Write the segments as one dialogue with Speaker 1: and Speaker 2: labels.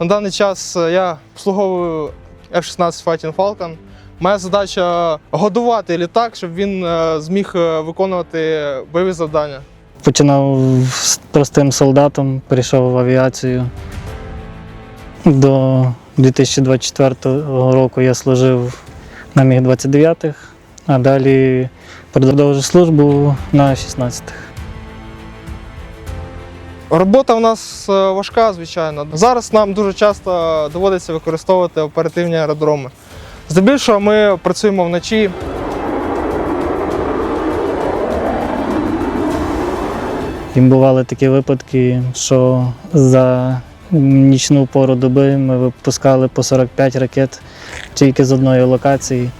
Speaker 1: На даний час е, я обслуговую F-16 Fighting Falcon. Моя задача годувати літак, щоб він е, зміг е, виконувати бойові завдання.
Speaker 2: Починав з простим солдатом, перейшов в авіацію. До 2024 року я служив на міг 29 х а далі продовжив службу на 16-х.
Speaker 1: Робота у нас е, важка, звичайно. Зараз нам дуже часто доводиться використовувати оперативні аеродроми. Здебільшого ми працюємо вночі.
Speaker 2: І бували такі випадки, що за нічну пору доби ми випускали по 45 ракет тільки з одної локації.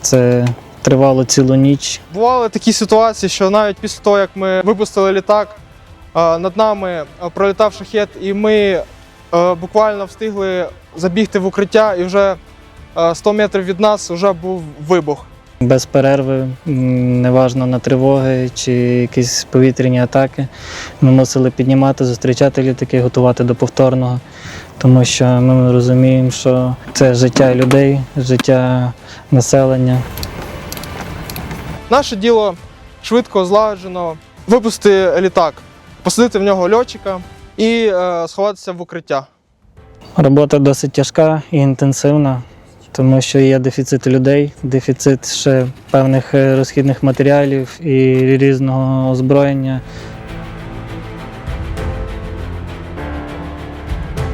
Speaker 2: Це тривало цілу ніч.
Speaker 1: Бували такі ситуації, що навіть після того, як ми випустили літак, над нами е, пролітав шахет, і ми е, буквально встигли забігти в укриття, і вже е, 100 метрів від нас вже був вибух.
Speaker 2: без перерви, неважно на тривоги чи якісь повітряні атаки. Ми мусили піднімати, зустрічати літаки, готувати до повторного, тому що ми розуміємо, що це життя людей, життя населення.
Speaker 1: Наше діло швидко, злагоджено випустити літак, посадити в нього льотчика і е, сховатися в укриття.
Speaker 2: Робота досить тяжка і інтенсивна, тому що є дефіцит людей, дефіцит ще певних е, розхідних матеріалів і різного озброєння.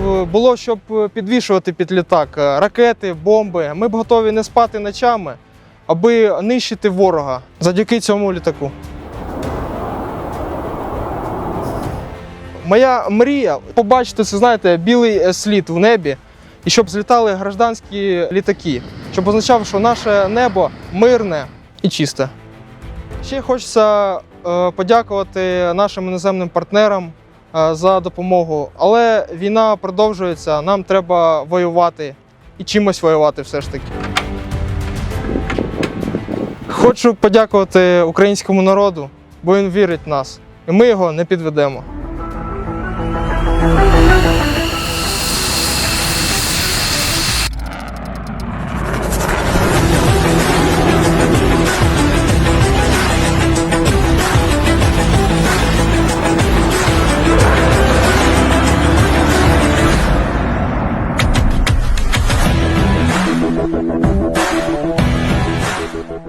Speaker 1: Е, Було, щоб підвішувати під літак ракети, бомби. Ми б готові не спати ночами, аби нищити ворога завдяки цьому літаку. Моя мрія побачити це, знаєте, білий е, слід в небі, і щоб злітали гражданські літаки, щоб означав, що наше небо мирне і чисте. Ще хочеться е, подякувати нашим іноземним партнерам е, за допомогу. Але війна продовжується, нам треба воювати і чимось воювати все ж таки. Хочу подякувати українському народу, бо він вірить в нас, і ми його не підведемо.